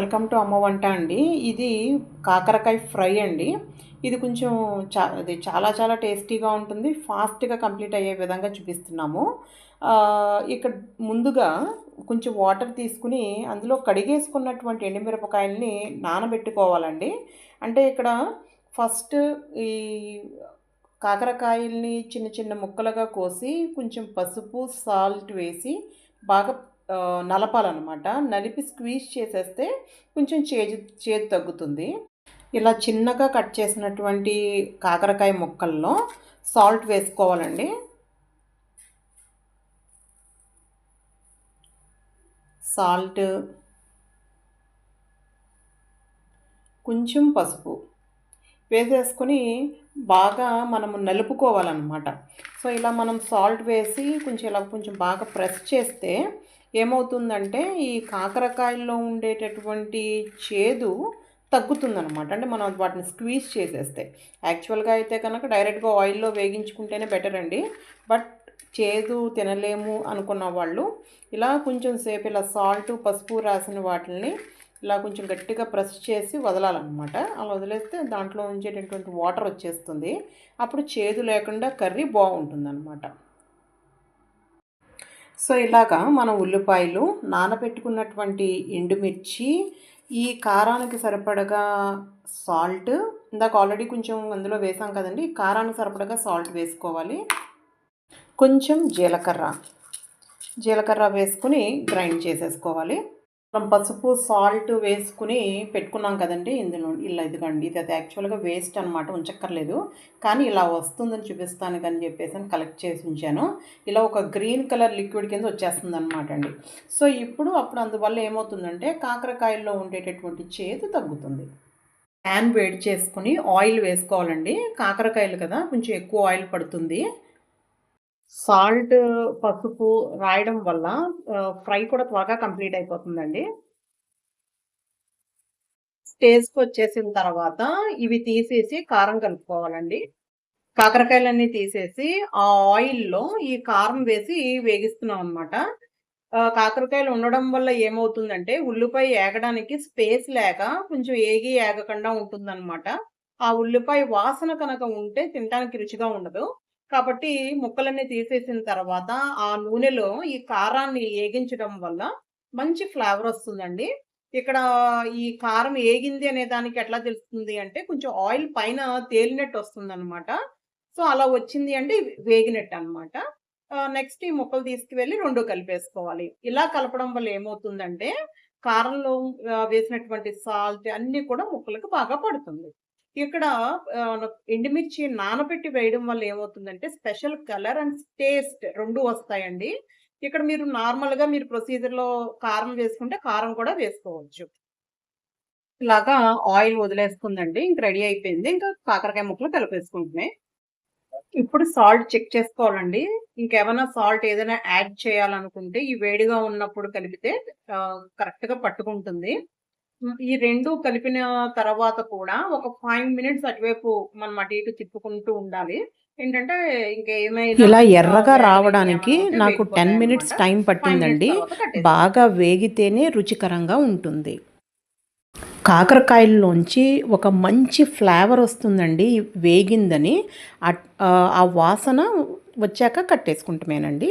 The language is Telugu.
వెల్కమ్ టు అమ్మ వంట అండి. ఇది కాకరకాయ ఫ్రై అండి. ఇది కొంచెం చా అది చాలా చాలా టేస్టీగా ఉంటుంది. ఫాస్ట్గా కంప్లీట్ అయ్యే విధంగా చూపిస్తున్నాము. ఇక్కడ ముందుగా కొంచెం వాటర్ తీసుకుని అందులో కడిగేసుకున్నటువంటి ఎండుమిరపకాయల్ని నానబెట్టుకోవాలండి. అంటే ఇక్కడ ఫస్ట్ ఈ కాకరకాయల్ని చిన్న చిన్న ముక్కలుగా కోసి కొంచెం పసుపు సాల్ట్ వేసి బాగా నలపాలన్నమాట. నలిపి స్క్వీజ్ చేసేస్తే కొంచెం చేదు చేదు తగ్గుతుంది. ఇలా చిన్నగా కట్ చేసినటువంటి కాకరకాయ ముక్కల్లో సాల్ట్ వేసుకోవాలండి. సాల్ట్ కొంచెం పసుపు వేసేసుకొని బాగా మనము నలుపుకోవాలన్నమాట. సో ఇలా మనం సాల్ట్ వేసి కొంచెం ఇలా కొంచెం బాగా ప్రెస్ చేస్తే ఏమవుతుందంటే ఈ కాకరకాయల్లో ఉండేటటువంటి చేదు తగ్గుతుందనమాట అంటే మనం వాటిని స్క్వీజ్ చేసేస్తే. యాక్చువల్గా అయితే కనుక డైరెక్ట్గా ఆయిల్లో వేగించుకుంటేనే బెటర్ అండి. బట్ చేదు తినలేము అనుకున్న వాళ్ళు ఇలా కొంచెం సేపు ఇలా సాల్ట్ పసుపు రాసిన వాటిని ఇలా కొంచెం గట్టిగా ప్రెస్ చేసి వదలాలన్నమాట. అలా వదిలేస్తే దాంట్లో ఉంచేటటువంటి వాటర్ వచ్చేస్తుంది. అప్పుడు చేదు లేకుండా కర్రీ బాగుంటుందన్నమాట. సో ఇలాగా మనం ఉల్లిపాయలు నానబెట్టుకున్నటువంటి ఎండుమిర్చి ఈ కారానికి సరిపడగా సాల్ట్ ఇందాక ఆల్రెడీ కొంచెం అందులో వేసాం కదండి కారానికి సరిపడగా సాల్ట్ వేసుకోవాలి. కొంచెం జీలకర్ర జీలకర్ర వేసుకుని గ్రైండ్ చేసేసుకోవాలి. మనం పసుపు సాల్ట్ వేసుకుని పెట్టుకున్నాం కదండి ఇందులో ఇలా ఇదిగండి. ఇది అది యాక్చువల్గా వేస్ట్ అనమాట ఉంచక్కర్లేదు. కానీ ఇలా వస్తుందని చూపిస్తాను కానీ చెప్పేసి కలెక్ట్ చేసి ఉంచాను. ఇలా ఒక గ్రీన్ కలర్ లిక్విడ్ కింద వచ్చేస్తుంది అనమాట అండి. సో ఇప్పుడు అప్పుడు అందువల్ల ఏమవుతుందంటే కాకరకాయల్లో ఉండేటటువంటి చేదు తగ్గుతుంది. ప్యాన్ వేడి చేసుకుని ఆయిల్ వేసుకోవాలండి. కాకరకాయలు కదా కొంచెం ఎక్కువ ఆయిల్ పడుతుంది. సాల్ట్ పసుపు రాయడం వల్ల ఫ్రై కూడా త్వరగా కంప్లీట్ అయిపోతుందండి. స్టేజ్కి వచ్చేసిన తర్వాత ఇవి తీసేసి కారం కలుపుకోవాలండి. కాకరకాయలన్నీ తీసేసి ఆ ఆయిల్లో ఈ కారం వేసి వేగిస్తున్నాం అనమాట కాకరకాయలు ఉండడం వల్ల ఏమవుతుందంటే ఉల్లిపాయ ఏగడానికి స్పేస్ లేక కొంచెం ఏగి ఏగకుండా ఉంటుందన్నమాట. ఆ ఉల్లిపాయ వాసన కనుక ఉంటే తినడానికి రుచిగా ఉండదు. కాబట్టి ముక్కలన్నీ తీసేసిన తర్వాత ఆ నూనెలో ఈ కారాన్ని ఏగించడం వల్ల మంచి ఫ్లేవర్ వస్తుందండి. ఇక్కడ ఈ కారం ఏగింది అనే దానికి ఎట్లా తెలుస్తుంది అంటే కొంచెం ఆయిల్ పైన తేలినట్టు వస్తుంది అనమాట సో అలా వచ్చింది అంటే వేగినట్టు అనమాట నెక్స్ట్ ఈ ముక్కలు తీసుకువెళ్ళి రెండు కలిపేసుకోవాలి. ఇలా కలపడం వల్ల ఏమవుతుందంటే కారంలో వేసినటువంటి సాల్ట్ అన్నీ కూడా ముక్కలకు బాగా పడుతుంది. ఇక్కడ ఎండుమిర్చి నానబెట్టి వేయడం వల్ల ఏమవుతుందంటే స్పెషల్ కలర్ అండ్ టేస్ట్ రెండు వస్తాయండి. ఇక్కడ మీరు నార్మల్గా మీరు ప్రొసీజర్లో కారం వేసుకుంటే కారం కూడా వేసుకోవచ్చు. ఇలాగా ఆయిల్ వదిలేసుకుందండి ఇంక రెడీ అయిపోయింది. ఇంకా కాకరకాయ ముక్కలు కలిపేసుకుంటున్నాయి. ఇప్పుడు సాల్ట్ చెక్ చేసుకోవాలండి. ఇంకేమైనా సాల్ట్ ఏదైనా యాడ్ చేయాలనుకుంటే ఈ వేడిగా ఉన్నప్పుడు కలిపితే కరెక్ట్గా పట్టుకుంటుంది. ఈ రెండు కలిపిన తర్వాత కూడా ఒక ఫైవ్ మినిట్స్ అటువైపు మనం అటు ఇటు తిప్పుకుంటూ ఉండాలి. ఏంటంటే ఇంకేమైనా ఇలా ఎర్రగా రావడానికి నాకు టెన్ మినిట్స్. టైం పట్టిందండి. బాగా వేగితేనే రుచికరంగా ఉంటుంది. కాకరకాయల్లోంచి ఒక మంచి ఫ్లేవర్ వస్తుందండి వేగిందని. ఆ వాసన వచ్చాక కట్టేసుకుంటామేనండి